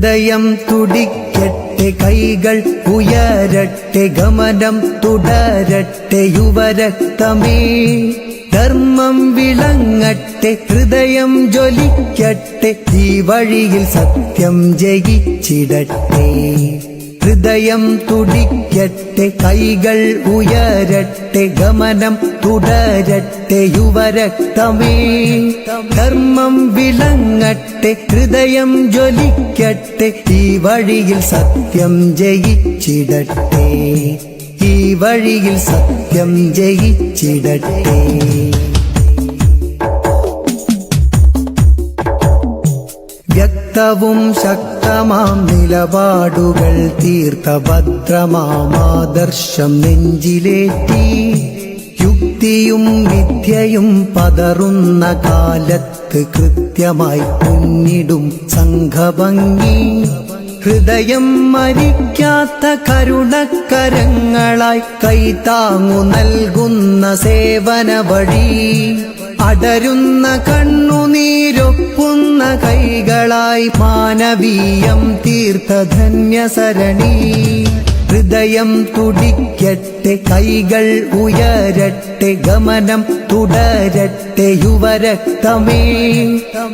ഹൃദയം തുടിക്കട്ടെ കൈകൾ ഉയരട്ടെ ഗമനം തുടരട്ടെ യുവരക്തമേ. ധർമ്മം വിളങ്ങട്ടെ ഹൃദയം ജ്വലിക്കട്ടെ ഈ വഴിയിൽ സത്യം ജയിച്ചിടട്ടെ. ഹൃദയം തുടിക്കട്ടെ കൈകൾ ഉയരട്ടെ ഗമനം തുടരട്ടെ യുവരക്തമേ. ധർമ്മം വിളങ്ങട്ടെ ഹൃദയം ജ്വലിക്കട്ടെ ഈ വഴിയിൽ സത്യം ജയിച്ചിടട്ടെ. ഈ വഴിയിൽ സത്യം ജയിച്ചിടട്ടെ. വ്യക്തവും ശക്തമാം നിലപാടുകൾ തീർത്ത ഭദ്രമാമാദർശം നെഞ്ചിലേറ്റി. യുക്തിയും വിദ്യയും പതറുന്ന കാലത്ത് കൃത്യമായി മുന്നിടും സംഘഭംഗി. ഹൃദയം മരിക്കാത്ത കരുണക്കരങ്ങളായി കൈതാങ്ങു നൽകുന്ന സേവന വഴി അടരുന്ന കണ്ണുനീരൊപ്പുന്ന കൈകളായി മാനവീയം തീർത്ത ധന്യസരണി ഹൃദയം തുടിക്കട്ടെ കൈകൾ ഉയരട്ടെ ഗമനം തുടരട്ടെ യുവരക്തമേ.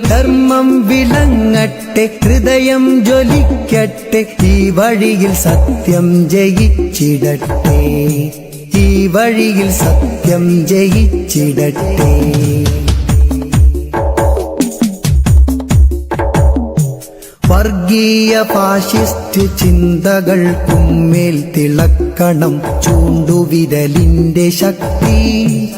ധർമ്മം വിളങ്ങട്ടെ ഹൃദയം ജ്വലിക്കട്ടെ ഈ വഴിയിൽ സത്യം ജയിച്ചിടട്ടെ. ഈ വഴിയിൽ സത്യം ജയിച്ചിടട്ടെ. വർഗീയ ഫാഷിസ്റ്റ് ചിന്തകൾ കുമ്മേൽ തിളക്കണം. ചൂണ്ടുവിരലിന്റെ ശക്തി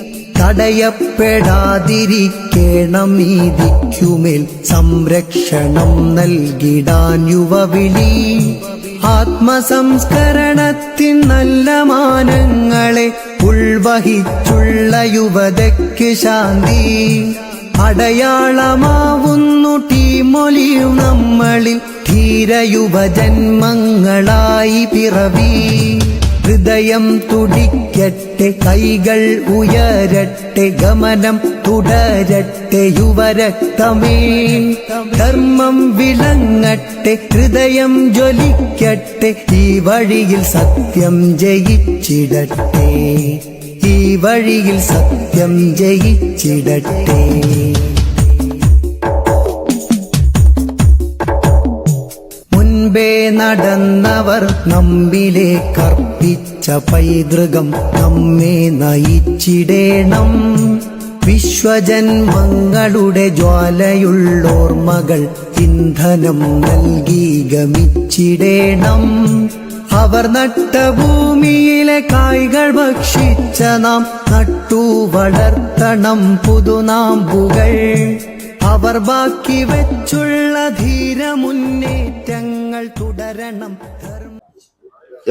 തടയപ്പെടാതിരിക്കണം. ദിക്കുമേൽ സംരക്ഷണം നൽകിടാൻ യുവവിളി. ആത്മസംസ്കരണത്തിൻ നല്ല മാനങ്ങളെ ഉൾവഹിച്ചുള്ള യുവതയ്ക്ക് ശാന്തി. അടയാളമാവുന്നു ടീമൊലിയും നമ്മളിൽ. ധീരയുവജന്മങ്ങളായി പിറവി. ഹൃദയം തുടിക്കട്ടെ കൈകൾ ഉയരട്ടെ ഗമനം തുടരട്ടെ യുവരക്തമേ. ധർമ്മം വിളങ്ങട്ടെ ഹൃദയം ജ്വലിക്കട്ടെ ഈ വഴിയിൽ സത്യം ജയിച്ചിടട്ടെ. ഈ വഴിയിൽ സത്യം ജയിച്ചിടട്ടെ. മുൻപേ നടന്നവർ നമ്മിലെ കർപ്പിച്ച പൈതൃകം നമ്മെ നയിച്ചിടേണം. വിശ്വജന്മങ്ങളുടെ ജ്വാലയുള്ളോർമകൾ ഇന്ധനം നൽകി ഗമിച്ചിടേണം. അവർ നട്ട ഭൂമിയിലെ കായ്കൾ ഭക്ഷിച്ച നാം നട്ടു വളർത്തണം പുതുനാമ്പുകൾ. അവർ ബാക്കി വെച്ചുള്ള ധീര മുന്നേറ്റങ്ങൾ തുടരണം.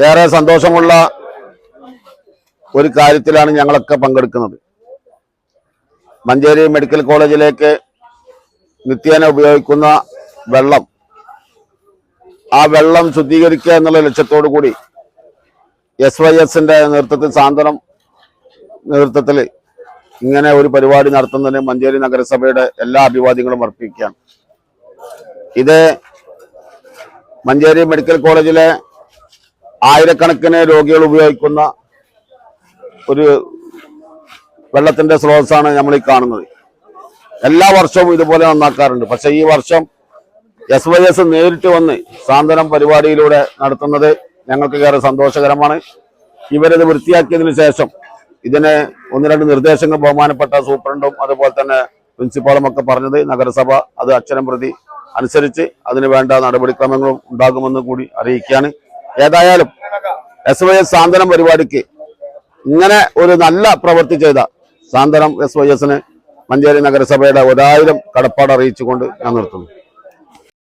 ഏറെ സന്തോഷമുള്ള ഒരു കാര്യത്തിലാണ് ഞങ്ങളൊക്കെ പങ്കെടുക്കുന്നത്. മഞ്ചേരി മെഡിക്കൽ കോളേജിലേക്ക് നിത്യേന ഉപയോഗിക്കുന്ന വെള്ളം. ആ വെള്ളം ശുദ്ധീകരിക്കുക എന്നുള്ള ലക്ഷ്യത്തോടു കൂടി എസ് വൈ എസിന്റെ നേതൃത്വത്തിൽ സാന്ത്വനം നേതൃത്വത്തിൽ ഇങ്ങനെ ഒരു പരിപാടി നടത്തുന്നതിന് മഞ്ചേരി നഗരസഭയുടെ എല്ലാ അഭിവാദ്യങ്ങളും അർപ്പിക്കുകയാണ്. ഇത് മഞ്ചേരി മെഡിക്കൽ കോളേജിലെ ആയിരക്കണക്കിന് രോഗികൾ ഉപയോഗിക്കുന്ന ഒരു വെള്ളത്തിന്റെ സ്രോതസ്സാണ് നമ്മൾ ഈ കാണുന്നത്. എല്ലാ വർഷവും ഇതുപോലെ നന്നാക്കാറുണ്ട്. പക്ഷേ ഈ വർഷം എസ് വൈ എസ് നേരിട്ട് വന്ന് സാന്ത്വനം പരിപാടിയിലൂടെ നടത്തുന്നത് ഞങ്ങൾക്ക് ഏറെ സന്തോഷകരമാണ്. ഇവരത് വൃത്തിയാക്കിയതിനു ശേഷം ഇതിന് ഒന്ന് രണ്ട് നിർദ്ദേശങ്ങൾ ബഹുമാനപ്പെട്ട സൂപ്രണ്ടും അതുപോലെ തന്നെ പ്രിൻസിപ്പാളും ഒക്കെ പറഞ്ഞത് നഗരസഭ അത് അക്ഷരം പ്രതി അനുസരിച്ച് അതിന് വേണ്ട നടപടിക്രമങ്ങളും ഉണ്ടാകുമെന്ന് കൂടി അറിയിക്കുകയാണ്. ഏതായാലും എസ് വൈ എസ് സാന്ത്വനം പരിപാടിക്ക് ഇങ്ങനെ ഒരു നല്ല പ്രവൃത്തി ചെയ്ത സാന്ത്വനം എസ് വൈ എസിന് മഞ്ചേരി നഗരസഭയുടെ ഒരായിരം കടപ്പാട് അറിയിച്ചുകൊണ്ട് ഞാൻ നിർത്തുന്നു.